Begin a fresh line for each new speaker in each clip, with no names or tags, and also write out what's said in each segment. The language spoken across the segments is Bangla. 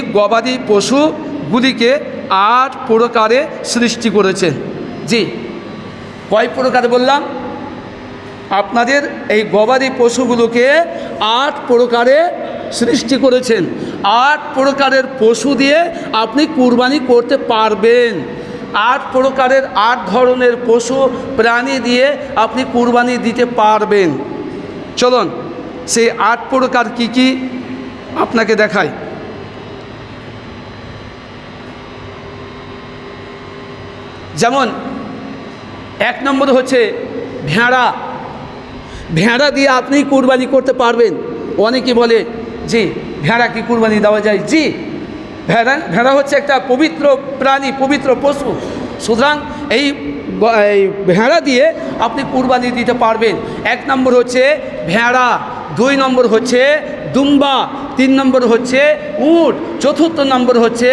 গবাদি পশুগুলিকে আট প্রকারে সৃষ্টি করেছেন জি, কয় প্রকারে বললাম? আপনাদের এই গবাদি পশুগুলোকে আট প্রকারে সৃষ্টি করেছেন। আট প্রকারের পশু দিয়ে আপনি কুরবানি করতে পারবেন। আট প্রকারের আট ধরনের পশু প্রাণী দিয়ে আপনি কুরবানি দিতে পারবেন। চলুন, সেই আট প্রকার কি কি আপনাকে দেখায় যেমন, এক নম্বর হচ্ছে ভেড়া। ভেড়া দিয়ে আপনি কুরবানি করতে পারবেন। অনেকে বলে, জি ভেড়া কি কুরবানি দেওয়া যায়। জি, ভেড়া ভেড়া হচ্ছে একটা পবিত্র প্রাণী, পবিত্র পশু। সুতরাং এই ভেড়া দিয়ে আপনি কুরবানি দিতে পারবেন। এক নম্বর হচ্ছে ভেড়া। দুই নম্বর হচ্ছে দুম্বা। তিন নম্বর হচ্ছে উট। চতুর্থ নম্বর হচ্ছে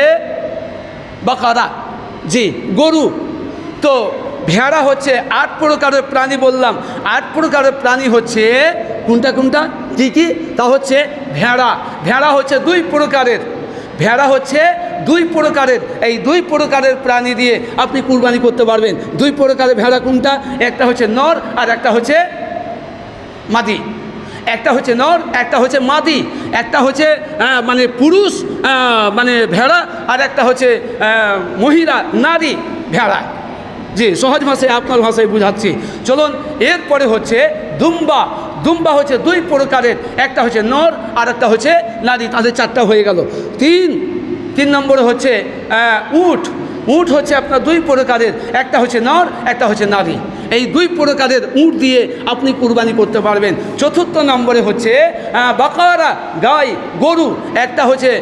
বাকারা। জি, গরু। তো ভেড়া হচ্ছে আট প্রকারের প্রাণী বললাম। আট প্রকারের প্রাণী হচ্ছে কোনটা কোনটা? কী কী? তা হচ্ছে ভেড়া। ভেড়া হচ্ছে দুই প্রকারের। ভেড়া হচ্ছে দুই প্রকারের। এই দুই প্রকারের প্রাণী দিয়ে আপনি কুরবানি করতে পারবেন। দুই প্রকারের ভেড়া কোনটা? একটা হচ্ছে নর আর একটা হচ্ছে মাদি। একটা হচ্ছে নর, একটা হচ্ছে মাদি। একটা হচ্ছে মানে পুরুষ মানে ভেড়া আর একটা হচ্ছে মহিলা, নারী ভেড়া। জি সহজ ভাষায় আপনার ভাষায় বুঝাচ্ছি। চলুন এরপরে হচ্ছে দুম্বা। দুম্বা হচ্ছে দুই প্রকারের। একটা হচ্ছে নর আর একটা হচ্ছে নারী। তাদের চারটা হয়ে গেল। তিন তিন নম্বরে হচ্ছে আহ, উট। হচ্ছে আপনার দুই প্রকারের। একটা হচ্ছে নর একটা হচ্ছে নারী। এই দুই প্রকারের উট দিয়ে আপনি কুরবানি করতে পারবেন। চতুর্থ নম্বরে হচ্ছে বাকারা গাই গরু। একটা হচ্ছে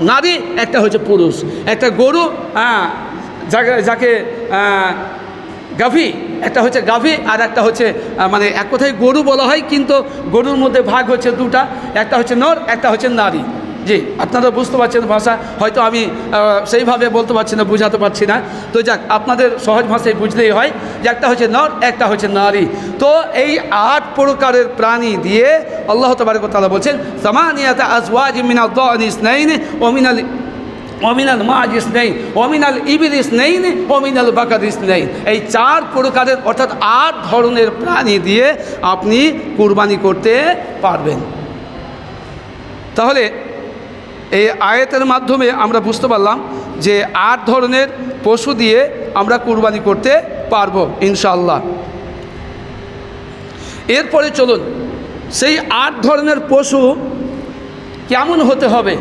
নারী একটা হচ্ছে পুরুষ। একটা গরু যাকে গাভী, একটা হচ্ছে গাভী আর একটা হচ্ছে মানে এক কথায় গরু বলা হয়, কিন্তু গরুর মধ্যে ভাগ হচ্ছে দুটা, একটা হচ্ছে নর, একটা হচ্ছে নারী। জি, আপনারা বুঝতে পারছেন ভাষা, হয়তো আমি সেইভাবে বলতে পারছি না, বুঝাতে পারছি না। তো যাক, আপনাদের সহজ ভাষায় বুঝলেই হয় যে একটা হচ্ছে নর, একটা হচ্ছে নারী। তো এই আট প্রকারের প্রাণী দিয়ে আল্লাহ তবারক তালা বলছেন, সামানিয়াতে আজওয়াজ মিনাল ইসনাইন ও মিনাল অমিনাল মাজ ইসনাইন অমিনাল ইবিল ইসনাইন অমিনাল বাকার ইসনাইন এই চার প্রকারের অর্থাৎ আট ধরনের প্রাণী দিয়ে আপনি কুরবানি করতে পারবেন। তাহলে এই আয়াতের মাধ্যমে আমরা বুঝতে পারলাম যে আট ধরনের পশু দিয়ে আমরা কুরবানি করতে পারব ইনশাল্লাহ এরপরে চলুন, সেই আট ধরনের পশু কেমন হতে হবে?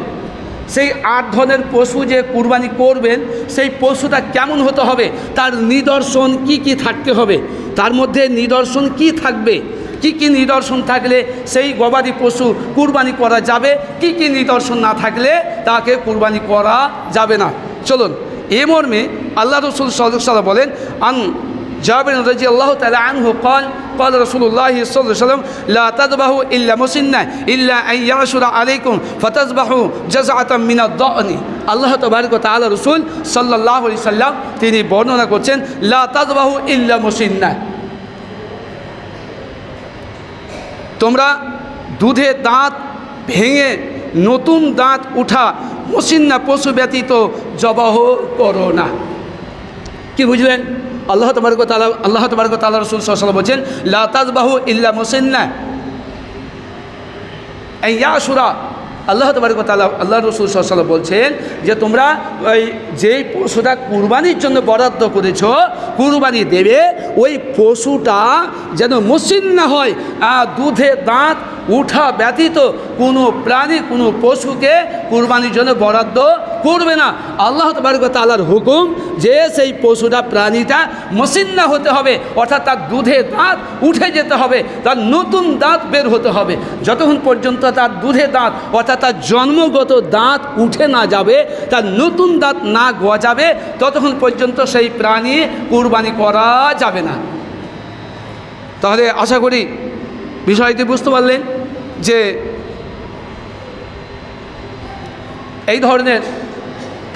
সেই আট ধরনের পশু যে কুরবানি করবেন, সেই পশুটা কেমন হতে হবে? তার নিদর্শন কি কি থাকতে হবে? তার মধ্যে নিদর্শন কি থাকবে? কি কি নিদর্শন থাকলে সেই গবাদি পশু কুরবানি করা যাবে? কি কি নিদর্শন না থাকলে তাকে কুরবানি করা যাবে না? চলুন, এ মর্মে আল্লাহ রসুল সাল্লাহ বলেন, আন جابر رضي الله تعالى عنه قال قال رسول الله صلى الله عليه وسلم لا تذبحوا إلا مسنة إلا أن يعشر عليكم فتذبحوا جزعة من الضأن আল্লাহ তবারক তাআলা রসুল সাল্লাহ আলি সাল্লাম তিনি বর্ণনা করছেন লা তাজবাহু ইল্লা মুসিন্না তোমরা দুধে দাঁত ভেঙে নতুন দাঁত উঠা মসিন্না পশু ব্যতীত জবাহ করো না কি বুঝলেন আল্লাহ তবরক তালা আল্লাহ তবরক তাল্লাহ রসুল সাল্লাম বলছেন লাতাজবাহু ইল্লা মুসিন্না ইয়াসুরা আল্লাহ তবরক তালা আল্লাহ রসুল সাল্লাম বলছেন যে, তোমরা ওই যেই পশুটা কুরবানির জন্য বরাদ্দ করেছ, কুরবানি দেবে, ওই পশুটা যেন মসিন না হয় দুধে দাঁত উঠা ব্যতীত কোনো প্রাণী, কোনো পশুকে কুরবানির জন্য বরাদ্দ করবে না। আল্লাহ তালার হুকুম যে সেই পশুটা, প্রাণীটা মসিন্না হতে হবে, অর্থাৎ তার দুধে দাঁত উঠে যেতে হবে, তার নতুন দাঁত বের হতে হবে। যতক্ষণ পর্যন্ত তার দুধে দাঁত, অর্থাৎ তার জন্মগত দাঁত উঠে না যাবে, তার নতুন দাঁত না গজাবে ততক্ষণ পর্যন্ত সেই প্রাণী কুরবানি করা যাবে না। তাহলে আশা করি বিষয়টি বুঝতে পারলেন যে এই ধরনের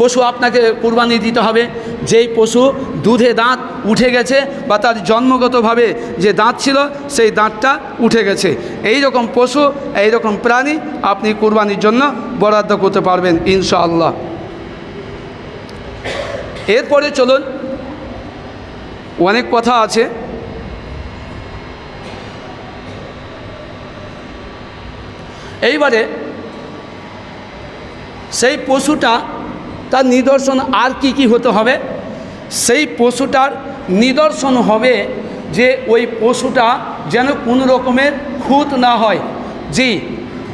পশু আপনাকে কুরবানি দিতে হবে। যেই পশু দুধে দাঁত উঠে গেছে বা তার জন্মগতভাবে যে দাঁত ছিল, সেই দাঁতটা উঠে গেছে। এই রকম পশু এই রকম প্রাণী আপনি কুরবানির জন্য বরাদ্দ করতে পারবেন ইনশাআল্লাহ। এরপরে চলুন, অনেক কথা আছে। এইবারে সেই পশুটা তার নিদর্শন আর কি কি হতে হবে? সেই পশুটার নিদর্শন হবে যে ওই পশুটা যেন কোনো রকমের খুঁত না হয়। জি,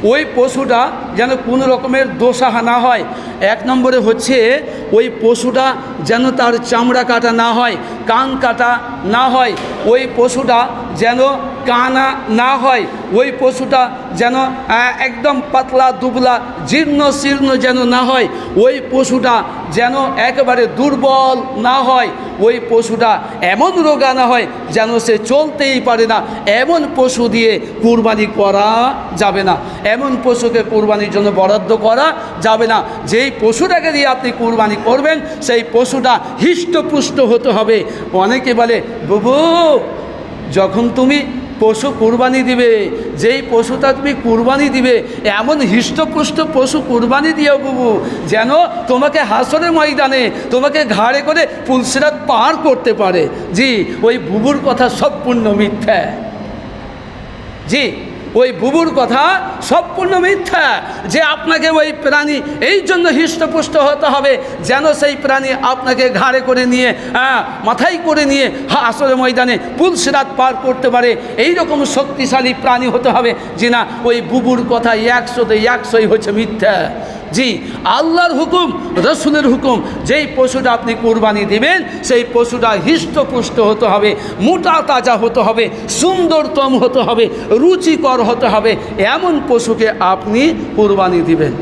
ওই পশুটা যেন কোনো রকমের দোষাহা না হয়। এক নম্বরে হচ্ছে ওই পশুটা যেন তার চামড়া কাটা না হয়। কান কাটা না হয়, ওই পশুটা যেন কানা না হয়, ওই পশুটা যেন একদম পাতলা, দুবলা, জীর্ণ শীর্ণ যেন না হয়, ওই পশুটা যেন একেবারে দুর্বল না হয়, ওই পশুটা এমন রোগা না হয় যেন সে চলতেই পারে না। এমন পশু দিয়ে কুরবানি করা যাবে না। এমন পশুকে কুরবানির জন্য বরাদ্দ করা যাবে না। যেই পশুটাকে দিয়ে আপনি কুরবানি করবেন, সেই পশুটা হৃষ্টপুষ্ট হতে হবে। অনেকে বলে, বুবু, যখন তুমি পশু কুরবানি দিবে, যেই পশুটা তুমি কুরবানি দিবে, এমন হৃষ্টপুষ্ট পশু কুরবানি দিও বুবু, যেন তোমাকে হাসরের ময়দানে, তোমাকে ঘাড়ে করে পুলসিরাত পার করতে পারে। জি, ওই বুবুর কথা সম্পূর্ণ মিথ্যা। জি ওই বুবুর কথা সম্পূর্ণ মিথ্যা যে আপনাকে ওই প্রাণী এই জন্য হৃষ্টপুষ্ট হতে হবে যেন সেই প্রাণী আপনাকে ঘাড়ে করে নিয়ে হ্যাঁ, মাথায় করে নিয়ে আসলে ময়দানে পুলসিরাত পার করতে পারে। এই রকম শক্তিশালী প্রাণী হতে হবে যে না ওই বুবুর কথা একশোতে একশোই হচ্ছে মিথ্যা। জি, আল্লাহর হুকুম, রসুলের হুকুম, যেই পশুটা আপনি কোরবানি দিবেন, সেই পশুটা হৃষ্টপুষ্ট হতে হবে, মোটা তাজা হতে হবে, সুন্দরতম হতে হবে, রুচিকর হতে হবে, এমন পশুকে আপনি কোরবানি দিবেন।